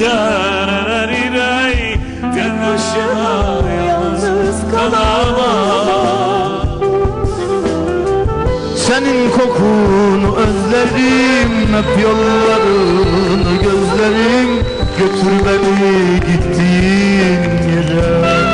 dararariray Tek başıma yalnız kalamam Senin kokunu özlerim Hep yollarını gözlerim Götür beni gittiğin yere.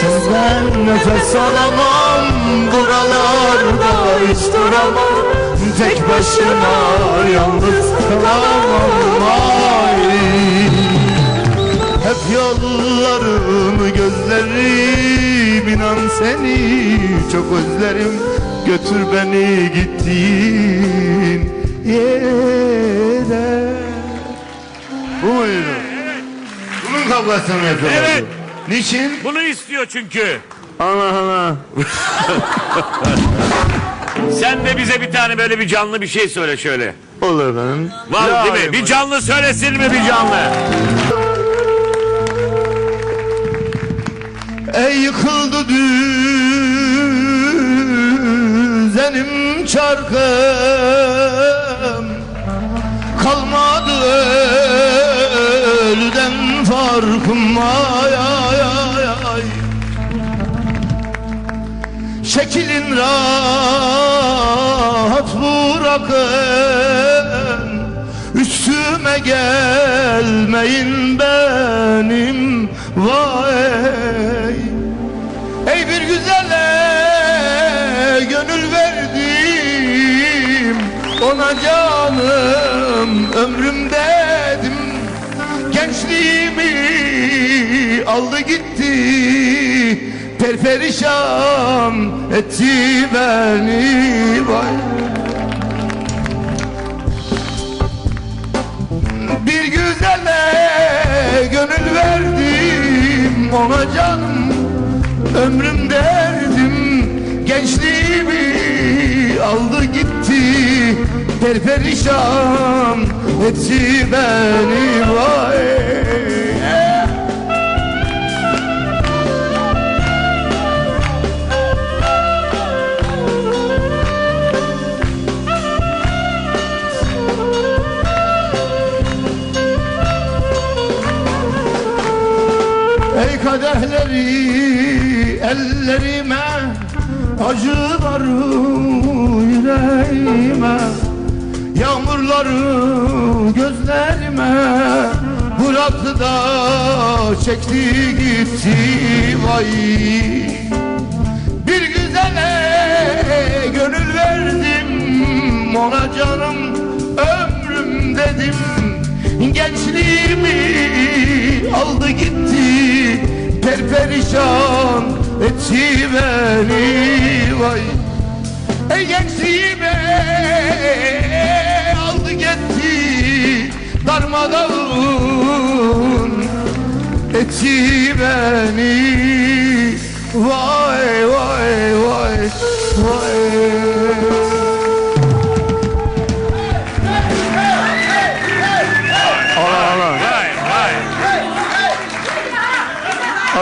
Senden nefes alamam Buralarda hiç duramam Tek başıma yalnız kalamam Ay. Hep yollarımı gözlerim inan seni çok özlerim Götür beni gittiğin yere Bu muydu? Bunun kavgasını yapıyorlar. Evet. Niçin? Bunu istiyor çünkü Ana ana. Sen de bize bir tane böyle bir canlı bir şey söyle şöyle Olur efendim. Var Ya değil mi? Bir canlı söylesin mi bir canlı? Ey yıkıldı düzenim çarkım Şekilin rahat bırakın Üstüme gelmeyin benim. Vay. Ey bir güzele gönül verdim. Ona canım ömrüm dedim. Gençliğimi aldı gitti Perperişan etti beni vay. Bir güzele gönül verdim Ona canım. Ömrüm derdim Gençliğimi aldı gitti. Perperişan etti beni vay kadehleri ellerime Acıları yüreğime. Yağmurları gözlerime Bıraktı da çekti gitti vay. Bir güzele gönül verdim Ona canım ömrüm dedim. Gençliğimi aldı gitti Perperişan etti beni vay. Ey gençliğimi aldı gitti Darmadağın etti beni Vay vay vay vay